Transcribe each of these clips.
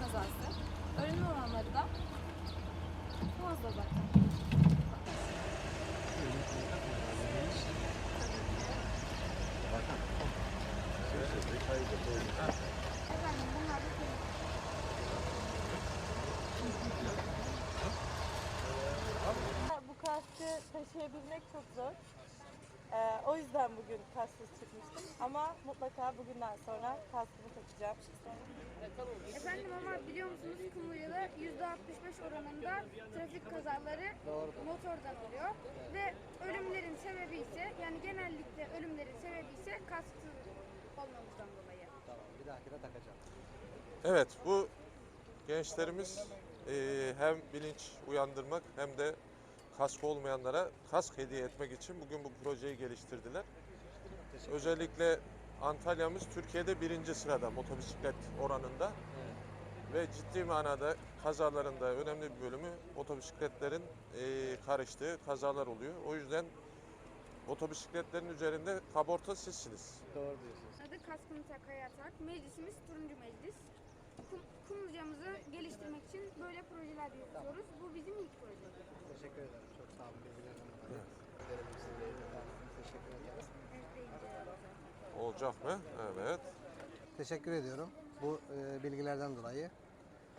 kazası. Ölüm oranları da fazla zaten. Bu kaskı taşıyabilmek çok zor. Ee, o yüzden bugün kasksız çıkmıştım. Ama mutlaka bugünden sonra kaskımı takacağım. Efendim ama biliyor musunuz Kumluca'da %65 oranında trafik kazaları motordan oluyor. Ve ölümlerin sebebi ise yani genellikle ölümlerin sebebi ise kasksız olmamızdan dolayı. Bir dahakine takacağım. Evet bu gençlerimiz eee, hem bilinç uyandırmak hem de kask olmayanlara kask hediye etmek için bugün bu projeyi geliştirdiler. Özellikle Antalya'mız Türkiye'de birinci sırada motobisiklet oranında ve ciddi manada kazalarında önemli bir bölümü motobisikletlerin eee, karıştığı kazalar oluyor. O yüzden motobisikletlerin üzerinde kaborta sizsiniz. Doğru diyorsunuz. Adı kaskını tak hayat tak. Meclisimiz turuncu meclis. Kum, Kumluca'mızı geliştirmek için böyle projeler yürütüyoruz. Bu bizim ilk projemiz. Teşekkür ederim. Çok sağ olun bilgilerden dolayı. Sizlerin sizlerin teşekkür ederim. Evet, de inceliyoruz zaten. Olacak mı? Evet. Teşekkür ediyorum bu e, bilgilerden dolayı.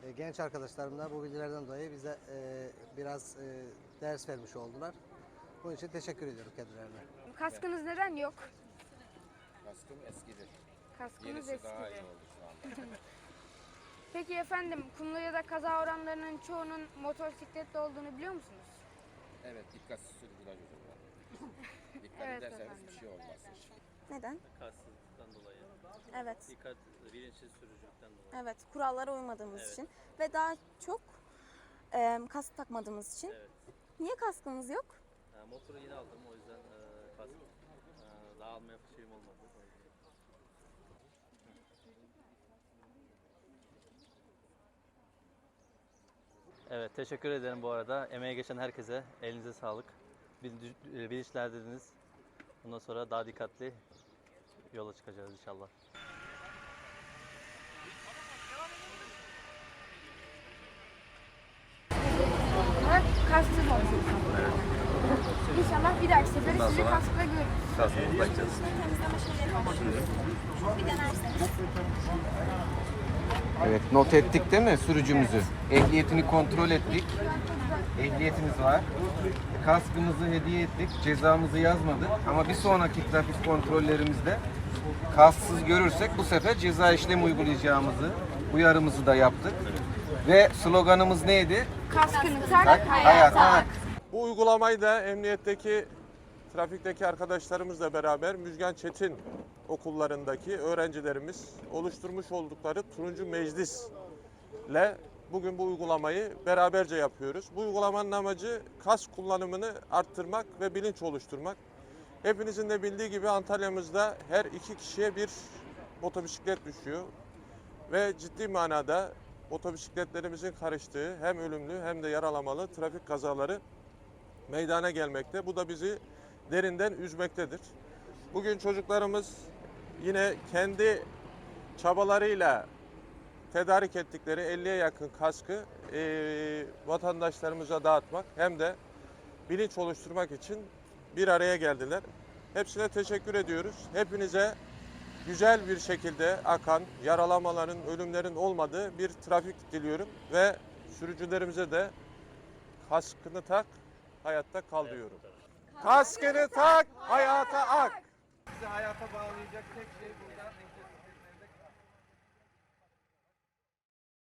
E, genç arkadaşlarım da bu bilgilerden dolayı bize e, biraz e, ders vermiş oldular. Bunun için teşekkür ediyorum kendilerine. Kaskınız neden yok? Kaskım eskidir. Kaskınız Yenisi daha iyi eskidir. oldu şu anda. Peki efendim Kumluca'da kaza oranlarının çoğunun motosikletle olduğunu biliyor musunuz? Evet dikkatsiz sürücüler yüzünden. Dikkat Evet ederseniz efendim. bir şey olmaz. Neden? Dikkatsizlikten dolayı, Evet, dikkat bilinçsiz sürücülükten dolayı. evet. Kurallara uymadığımız Evet. için ve daha çok e, kask takmadığımız için. Evet. Niye kaskınız yok? Yani motoru yeni aldım o yüzden e, kask e, daha almaya şeyim olmadı. Evet teşekkür ederim bu arada. Emeğe geçen herkese elinize sağlık. Bil- e, Bilinçlendiniz. Bundan sonra daha dikkatli yola çıkacağız inşallah. Kasksız olsun. İnşallah bir dahaki sefere sizi kaskla görürüz. Bir denerseniz. Evet, not ettik değil mi sürücümüzü? Ehliyetini kontrol ettik. Ehliyetimiz var. Kaskımızı hediye ettik. Cezamızı yazmadık. Ama bir sonraki trafik kontrollerimizde kasksız görürsek bu sefer ceza işlemi uygulayacağımızı uyarımızı da yaptık. Ve sloganımız neydi? Kaskını tak, Tak, hayata hayata ak. ak. Bu uygulamayı da emniyetteki, trafikteki arkadaşlarımızla beraber Müjgan Çetin okullarındaki öğrencilerimiz oluşturmuş oldukları Turuncu Meclis'le bugün bu uygulamayı beraberce yapıyoruz. Bu uygulamanın amacı kas kullanımını arttırmak ve bilinç oluşturmak. Hepinizin de bildiği gibi Antalya'mızda her iki kişiye bir motobisiklet düşüyor ve ciddi manada motobisikletlerimizin karıştığı hem ölümlü hem de yaralamalı trafik kazaları meydana gelmekte. Bu da bizi derinden üzmektedir. Bugün çocuklarımız yine kendi çabalarıyla tedarik ettikleri 50'ye yakın kaskı eee, vatandaşlarımıza dağıtmak hem de bilinç oluşturmak için bir araya geldiler. Hepsine teşekkür ediyoruz. Hepinize güzel bir şekilde akan, yaralamaların, ölümlerin olmadığı bir trafik diliyorum ve sürücülerimize de kaskını tak, hayatta kal diyorum. Kaskını tak, hayata ak. Sizi hayata bağlayacak tek şey burada